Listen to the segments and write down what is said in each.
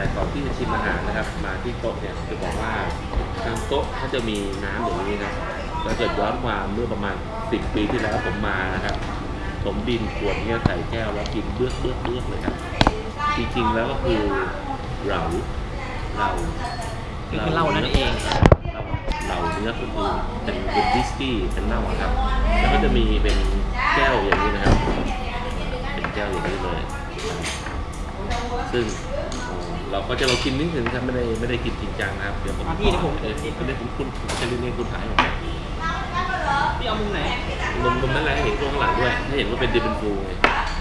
แต่ก่อนที่จะชิมอาหารนะครับ มาที่โต๊ะเนี่ยจะบอกว่าทางโต๊ะเขาจะมีน้ำอย่างนี้นะถ้าเกิดย้อนความเมื่อประมาณ 10 ปีที่แล้วผมมานะครับ ผมดินขวดเนี่ยใส่แก้วแล้วกินเบื้อกเบื้อกเบื้อกเลยครับ จริงๆแล้วก็คือเหลาเหลาก็คือเหล้านั่นเอง เหลาเนื้อก็คือเป็นเป็นวิสกี้เป็นเหล้าอะครับ แล้วก็จะมีเป็นแก้วอย่างนี้นะครับ เป็นแก้วอย่างนี้เลย ซึ่ง เอ่อเราก็จะเรากินนิดนึงครับไม่ได้ไม่ได้กินจริงจังนะครับเดี๋ยวผมอะพี่เดี๋ยวผมเดี๋ยวผมเดี๋ยวผมคุณผมจะเรียนคุณถ่ายออกมาพี่เอามุมไหนมุมมุมนั้นแหละให้เห็นช่วงข้างหลังด้วยให้เห็นว่าเป็นดิเป็นฟูไง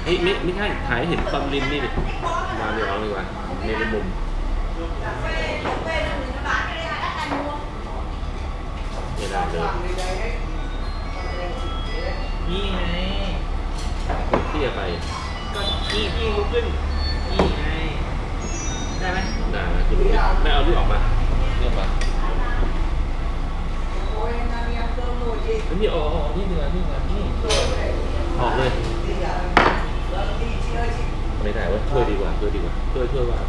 เฮ้ยไม่ไม่ใช่ถ่ายให้เห็นความริมนี่ดิมาเดี๋ยวเอาดีกว่านี่เป็นมุมไม่ได้เลยนี่ไงเที่ยไป ก็นี่พี่ลุกขึ้นนี่ไง ได้ไหมได้นะคุณไม่เอาลูกออกมาเรียกมาอันนี้ออกออกนี่เนื้อนี่เนื้อนี่ออกเลยไม่ได้ว่าช่วยดีกว่าช่วยดีกว่าช่วยช่วยว่า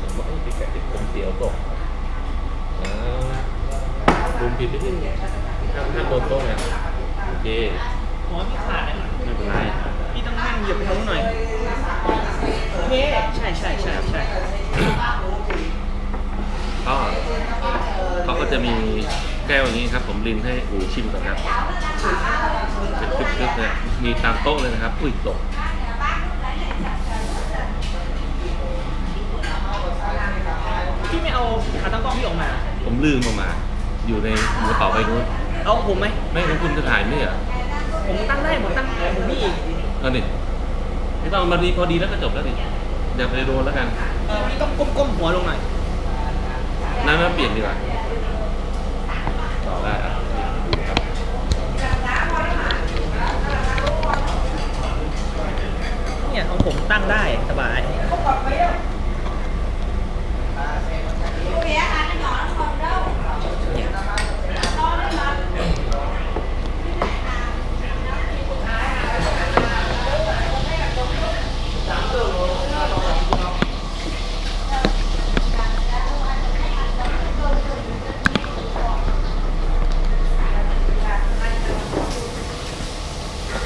ผมว่าไอ้ติดแกะติดผมเสียวตกอ่าลุมผิดไปที่ห้ามห้ามโดนโต๊ะนะโอเคหัวพี่ขาดนะไม่เป็นไรพี่ ต้องนั่งเหยียบไปทางนู้นหน่อยโอเคใช่ใช่ใช่ใช่ก็เขาก็จะมีแก้วอย่างนี้ครับ ผมรินให้อูชิมก่อนครับเป็นกึ๊บๆเนี่ยมีตามโต๊ะเลยนะครับ อุ้ยตกพี่ไม่เอาขาตั้งกล้องพี่ออกมา ผมลืมเออกมา อยู่ในกระเป๋าใบนู้นเอาผมไหมไม่ของคุณจะถ่ายไม่เหรอผมตั้งได้ผมตั้งผมพี่อีก เอาดิไม่ต้องมาดีพอดีแล้วก็จบแล้วดิอย่าไปโดนแล้วกันเออพี่ต้องก้มๆหัวลงหน่อยน้ำมาเปลี่ยนดีกว่าต่อได้อะครับเนี่ยของผมตั้งได้สบาย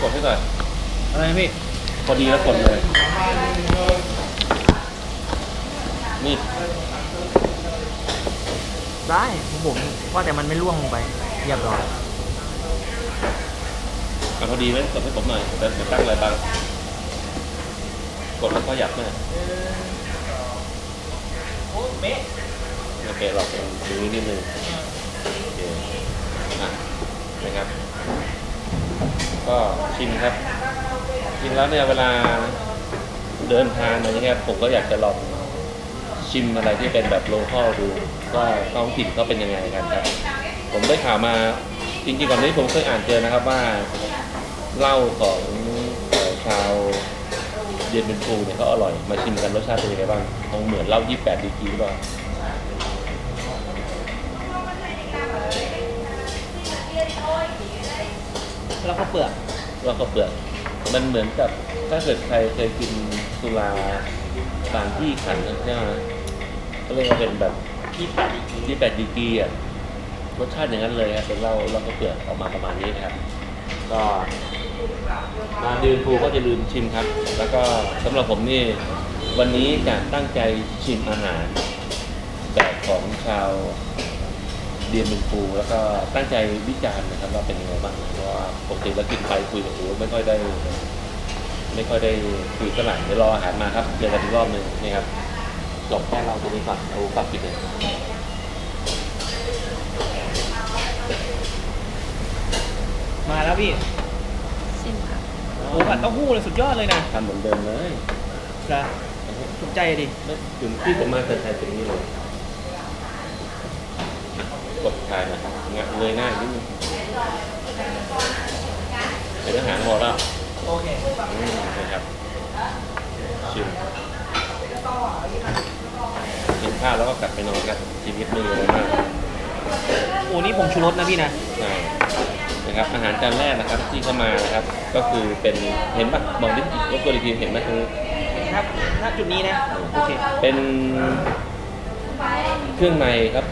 กดให้หน่อย อะไรนะพี่ พอดีแล้วกดเลย นี่ ได้ของผมว่าแต่มันไม่ร่วงลงไปเรียบร้อยเอาพอดีไหมกดให้ผมหน่อยแต่จะตั้งอะไรบ้าง กดแล้วก็หยับหน่อยโอ้เบ๊ะโอเคเราเป็นดูนิดนึงโอเคอะนะครับ ก็ชิมครับชิมแล้วเนี่ยเวลาเดินทางอะไรเงี้ยผมก็อยากจะลองชิมอะไรที่เป็นแบบโลคอลดูว่าท้องถิ่นเขาเป็นยังไงกันครับ ผมได้ข่าวมาจริงๆก่อนนี้ผมเคยอ่านเจอนะครับว่าเหล้าของชาวเย็นเป็นฟูเนี่ยเขาอร่อยมาชิมกันรสชาติเป็นยังไงบ้างคงเหมือนเหล้า28ดีกรีหรือเปล่า แล้วก็เปลือกเราก็เปลือก มันเหมือนกับถ้าเกิดใครเคยกินสุราบางที่ขันใช่ไหมก็เรียกว่าเป็นแบบที่แปดที่แปดดีกีอะรสชาติอย่างนั้นเลยครับเป็นเหล้าเหล้าก็เปลือกออกมาประมาณนี้ครับ ก็มาเดินภูก็จะลืมชิมครับ แล้วก็สำหรับผมนี่วันนี้จะตั้งใจชิมอาหารแบบของชาว เดียนเป็นฟูแล้วก็ตั้งใจวิจารณ์นะครับว่าเป็นยังไงบ้างเพราะว่าปกติแล้วกินไปคุยกับอูไม่ค่อยได้ ไม่ค่อยได้คุยเท่าไหร่เดี๋ยวรออาหารมาครับเจอกันอีกรอบหนึ่งนี่ครับจบแค่เราตรงนี้ก่อนเอาปรับปิดเลยมาแล้วพี่ชิมค่ะโอ้ผัดเต้าหู้เลยสุดยอดเลยนะทำเหมือนเดิมเลยจะถูกใจดิไม่ถึงที่ผมมาแต่ไทยตรงนี้เลย กดทายนะครับงะเงยหน้าอีกนิดนึงเป็นอาหารพอแล้วโอเคอืมนะครับชิมกินข้าวแล้วก็กลับไปนอนกันชีวิตไม่มีอะไรมากโอ้นี่ผงชูรสนะพี่นะใช่นะครับนะครับอาหารจานแรกนะครับที่เข้ามานะครับ ก็คือเป็นเห็นปะบอกดิรบกวนอีกทีเห็นไหมคือครับณจุดนี้นะโอเคเป็นเครื่องในครับ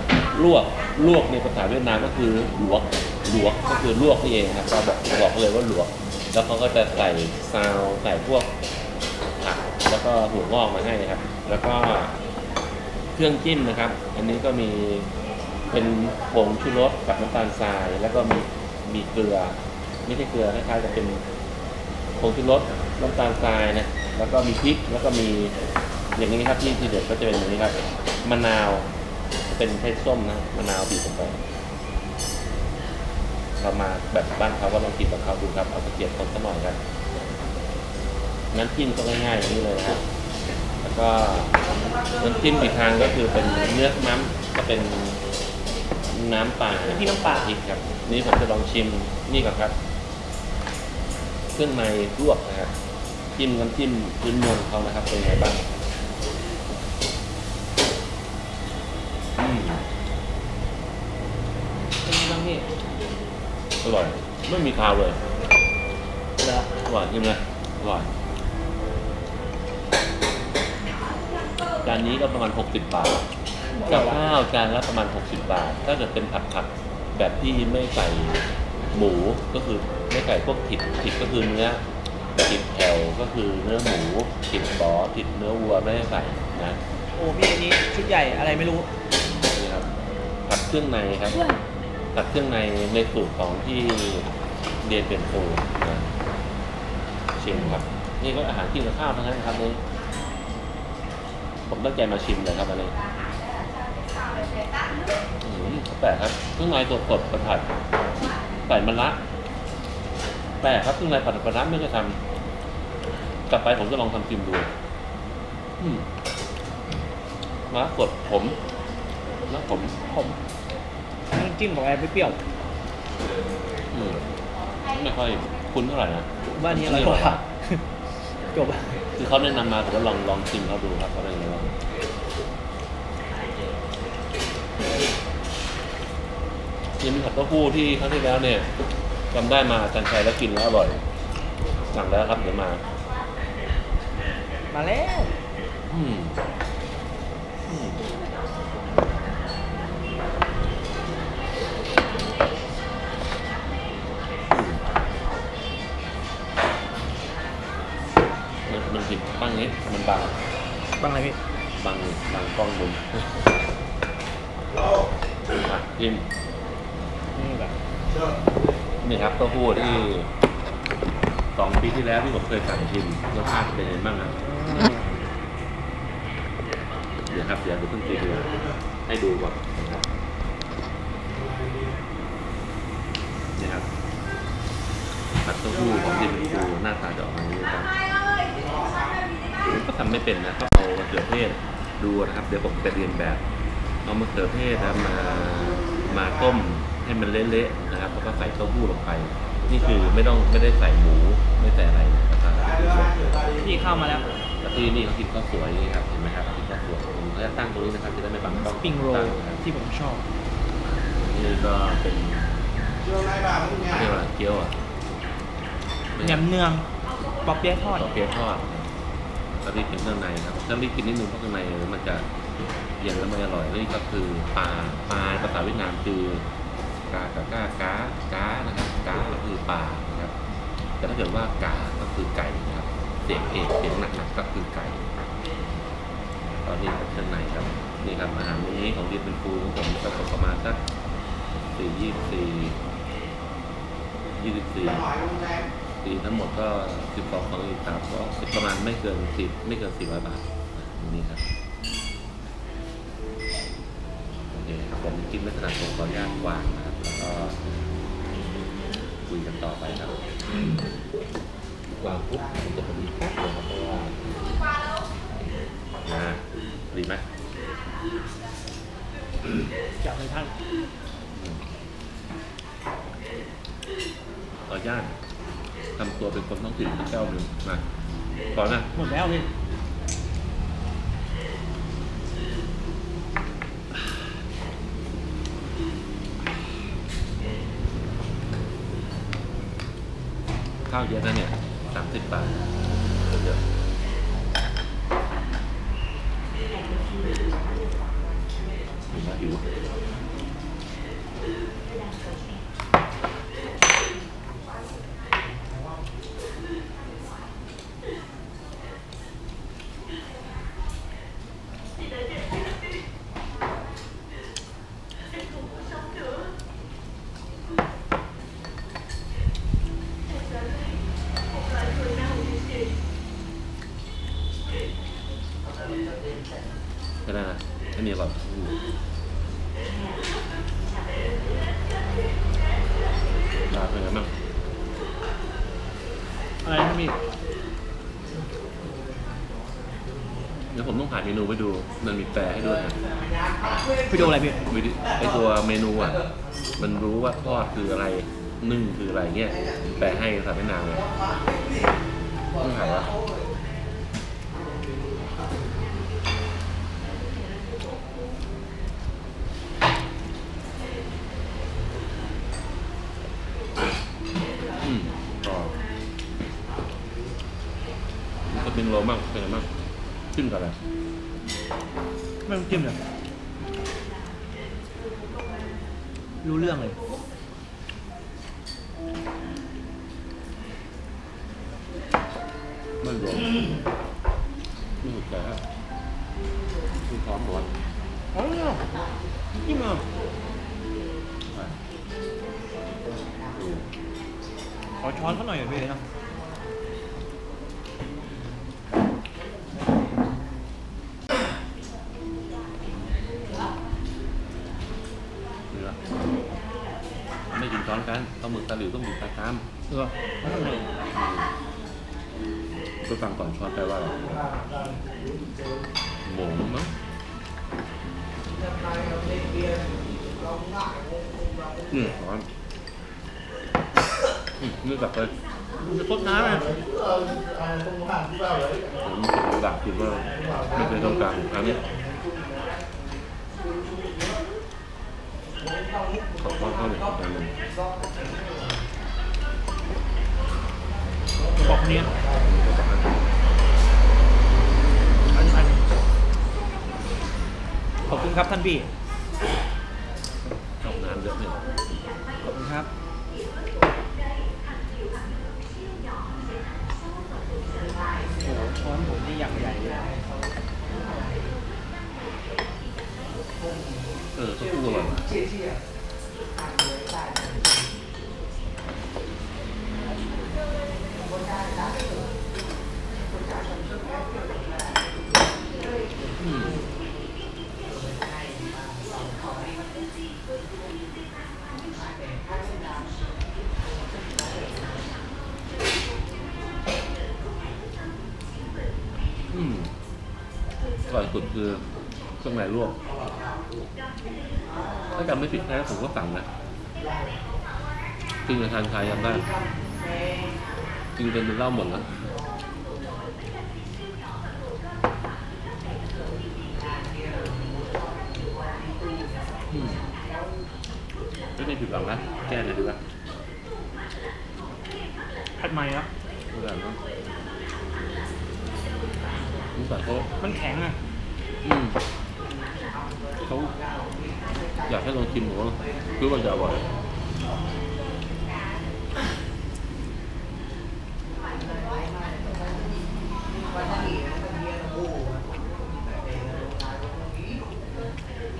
ลวก ลวกในภาษาเวียดนามก็คือหลวกหลวกก็คือลวกนี่เองครับเราบอกบอกเลยว่าหลวก แล้วเขาก็จะใส่ซาวใส่พวกผักแล้วก็หัวงอกมาให้ครับ แล้วก็เครื่องจิ้มนะครับ อันนี้ก็มีเป็นผงชูรสกับน้ำตาลทราย แล้วก็มีมีเกลือ ไม่ใช่เกลือคล้ายๆจะเป็นผงชูรสน้ำตาลทรายนะแล้วก็มีพริกแล้วก็มีอย่างนี้ครับที่ที่เด็ดก็จะเป็นอย่างนี้ครับมะนาว เป็นไส้ส้มนะมะนาวบีบลงไปเรามาแบบบ้านเขาก็ลองกินแบบเขาดูครับเอาตะเกียบคนสักหน่อยครับน้ำจิ้มก็ง่ายๆอย่างนี้เลยนะครับแล้วก็น้ำจิ้มอีกทางก็คือเป็นเนื้อน้ำก็เป็นน้ำป่าน้ำพริกน้ำปลา พริกครับ นี่ผมจะลองชิมนี่ก่อนครับ เครื่องในลวกนะครับจิ้มน้ำจิ้มพื้นเมืองเขานะครับเป็นไงบ้างอืม เป็นไงบ้างพี่ อร่อย ไม่มีคาวเลยเหรออร่อยจริงเลยอร่อยจานนี้ก็ประมาณ 60 บาทกับข้าวจานละประมาณ 60 บาท ถ้าเกิดเป็นผัดผักแบบที่ไม่ใส่หมูก็คือไม่ใส่พวกผิดผิดก็คือเนื้อผิดแถวก็คือเนื้อหมูผิดบอผิดเนื้อวัวไม่ได้ใส่นะโอ้พี่อันนี้ชุดใหญ่อะไรไม่รู้นี่ครับผัดเครื่องในครับ ผัดเครื่องในในสูตรของที่เรียนเป็นครูนะชิมครับ นี่ก็อาหารกินกับข้าวทั้งนั้นครับนี่ผมตั้งใจมาชิมเลยครับอันนี้อืมแปลกครับเครื่องในตัวสดประผัดใส่มะระแปลกครับเครื่องในผัดมะระไม่เคยทำกลับไปผมจะลองทำชิมดูมะระสดผมแล้วผมผม น้ำจิ้มของอะไรเปรี้ยวอืมไม่ค่อยคุ้นเท่าไหร่นะๆบ้านนี้อร่อยกว่าจบอะคือเขาแนะนำมาผมก็ลองลองชิมเขาดูครับเขาเป็นยังไงบ้างยังมีผัดเต้าหู้ที่ครั้งที่แล้วเนี่ยจำได้มาอาจันชัยแล้วกินแล้วอร่อย สั่งแล้วครับเดี๋ยวมา มาแล้วอืม บ้างอะไรพี่บางบางกล้องมุมอะกินนี่แบบนี่ครับเต้าหู้ที่สองปีที่แล้วที่ผมเคยสั่งชิมรสชาติเป็นยังไงบ้างครับเดี๋ยวครับเดี๋ยวเดี๋ยวเพิ่งตีดูให้ดูก่อนนะครับนี่ครับผัดเต้าหู้ของดินฟูหน้าตาจะออกมาอย่างนี้ครับก็ทำไม่เป็นนะก็เอามะ เขือเทศดูนะครับ เดี๋ยวผมจะเรียนแบบ เอามะเขือเทศนะมามาต้มให้มันเละๆนะครับแล้วก็ใส่เต้าหู้ลงไป นี่คือไม่ต้องไม่ได้ใส่หมูไม่ใส่อะไรนะครับพี่เข้ามาแล้วแล้วที่นี่เขากินข้าวสวยนี่ครับเห็นไหมครับกินข้าวสวยผมก็จะตั้งตรงนี้นะครับจะได้ไม่บังกล้องปิงโรตั้ลนะครับที่ผมชอบนี่ก็เป็นเรียกว่าอะไรเกี๊ยวอะแหนมเนืองปอเปี๊ยะทอดต่อเกี๊ยวทอด แล้วที่กินเครื่องในครับถ้ารีบกินนิดนึงเพราะข้างในมันจะเย็นแล้วไม่อร่อยนี่ก็คือปลาปลาภาษาเวียดนามคือกากะก้ากากานะครับกาก็คือปลานะครับแต่ถ้าเกิดว่ากาก็คือไก่นะครับเสียงเอกเสียงหนักๆก็คือไก่ตอนนี้เครื่องในครับนี่ครับอาหารนี้ของเรียนเป็นครูของผมก็ตกประมาณสักสี่ยี่สี่ยี่สิบสี่ ปีทั้งหมดก็สิบสองของอีกสามก็ประมาณไม่เกินสิบไม่เกินสี่ร้อยบาทนี่ครับโอเคครับผมกินไม่ถนัดผมขออนุญาตวางนะครับแล้วก็คุยกันต่อไปครับวางปุ๊บผมจะพอดีแป๊บเดียวครับเพราะว่าอ่าดีไหมจากในท่านขออนุญาต ทำตัวเป็นคนท้องถิ่นสักแก้วหนึ่งมาก่อนนะหมดแล้วพี่าวเยอะนะเนี่ยสามสิบบาทเยอะหิวนะหิว ก็ได้นะไม่มีแบบตาเป็นไงบ้าง อะไรนะพี่ เดี๋ยวผมต้องหา เมนูไปดูมันมีแปลให้ด้วยนะพี่ดูอะไรพี่ วิธีไอตัวเมนูอะ มันรู้ว่าทอดคืออะไรนึ่งคืออะไรเงี้ยแปลให้ภาษาเวียดนามเลยต้องหาว่าอืมก็มันก็เป็นโรมั่งเป็นไงบ้างขึ้นกับอะไร ไม่ต้องจิ้มเลยรู้เรื่องเลยไม่รวมไม่ถูกใจครับคือพร้อมหมดอ๋อจิ้มเหรอขอช้อนเขาหน่อยพี่นะ กร้ามเออเขาทำไงไปฟังก่อนช้อนแปลว่าอะไรหมูมั้งนี่ช้อนอืมนี่แบบเลยจะต้นน้ำไหมผมผมดักคิดว่าไม่เคยต้องการครั้งนี้ขอข้าวข้าวหนึ่งจานหนึ่ง บอกเนี้ยก็ต้องการอันอันขอบคุณครับท่านพี่ชอบน้ำเยอะเนี่ยขอบคุณครับโอ้โหช้อนผมนี่อย่างใหญ่เลยเออเต้าหู้อร่อยว่ะ อืมอร่อยสุดคือเครื่องในลวกถ้าจำไม่ผิดนะผมก็สั่งนะกินกับทานชายยังได้ กินจนเป็นเหล้าหมดแล้วอืมไม่ได้ผิดหวังนะแก้เลยดีกว่า ผัดใหม่แล้ว ทุกอย่างนะสงสารเขา มันแข็งอะ อืมเขาอยากให้ลองชิมผมว่าคือว่าจะอร่อย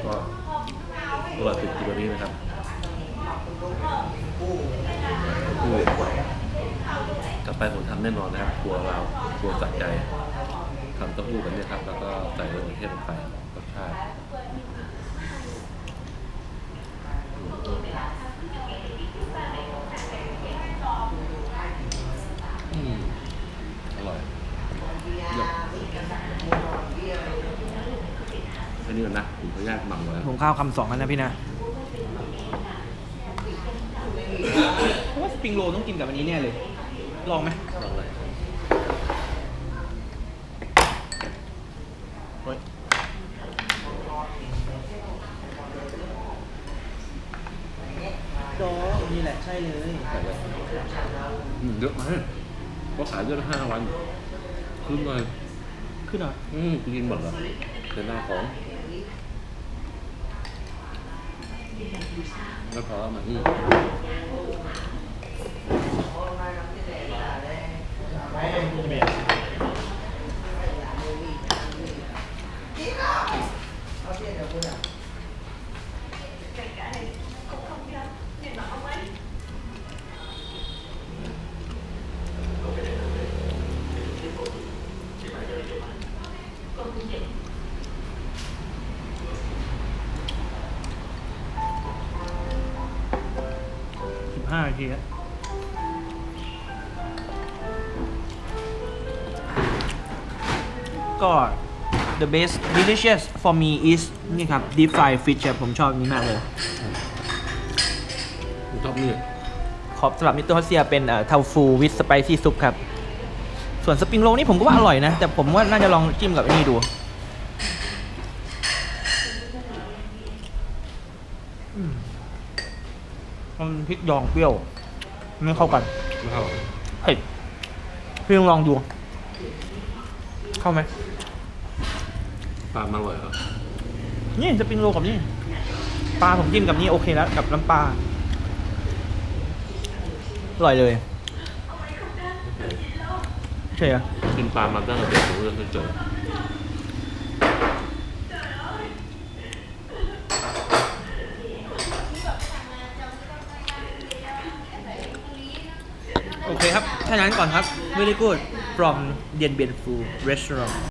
ก็อร่อยสุดคือวันนี้นะครับอู้กลับ ไปผมทำแน่นอนนะครับครัวเราครัวสัใจทำเต้าหู้กันเนี่ยครับ แล้วก็ใส่มะเขือเทศลงไปรสชาติอืมอร่อยเยี่ยมแค่นี้ก่อนนะผมขออนุญาตหมักไว้ผมข้าวคำสองกันนะพี่นะเพราะว่าสปริงโรลต้องกินกับอันนี้แน่เลย ลองไหมลองเลยเฮ้ยดอนี่แหละใช่เลยใส่เลยอืมเยอะมากเฮ้ยก็ขายได้ห้าวัน ขึ้นเลยขึ้นเหรออืมกินหมดเหรอเป็นหน้าของไม่พอแล้วมันอืม ห้านาทีแล้วก็ the best delicious for me is นี่ครับ deep fried fish ครับผมชอบอันนี้มากเลย ผมชอบนี่ขอบสำหรับมิสเตอร์ฮอสเซียเป็นเทาฟูวิ t สไปซี่ซุปครับ ส่วนสปริงโรลนี่ผมก็ว่าอร่อยนะ แต่ผมว่าน่าจะลองจิ้มกับไอ้นี่ดูอืมมัน พริกดองเปรี้ยวไม่เข้ากันไม่เข้าเฮ้ยพี่ลองลองดู เข้าไหมปลามันอร่อยเหรอนี่สปริงโรลกับนี่ปลาผมจิ้มกับนี่โอเคแล้ว กับน้ำปลาอร่อยเลยใช่เหรอกินปลามันตั้งแต่เด็กผมเลยเคยเจอ โอเคครับ แค่นั้นก่อนครับ very good from เดียนเบียนฟู restaurant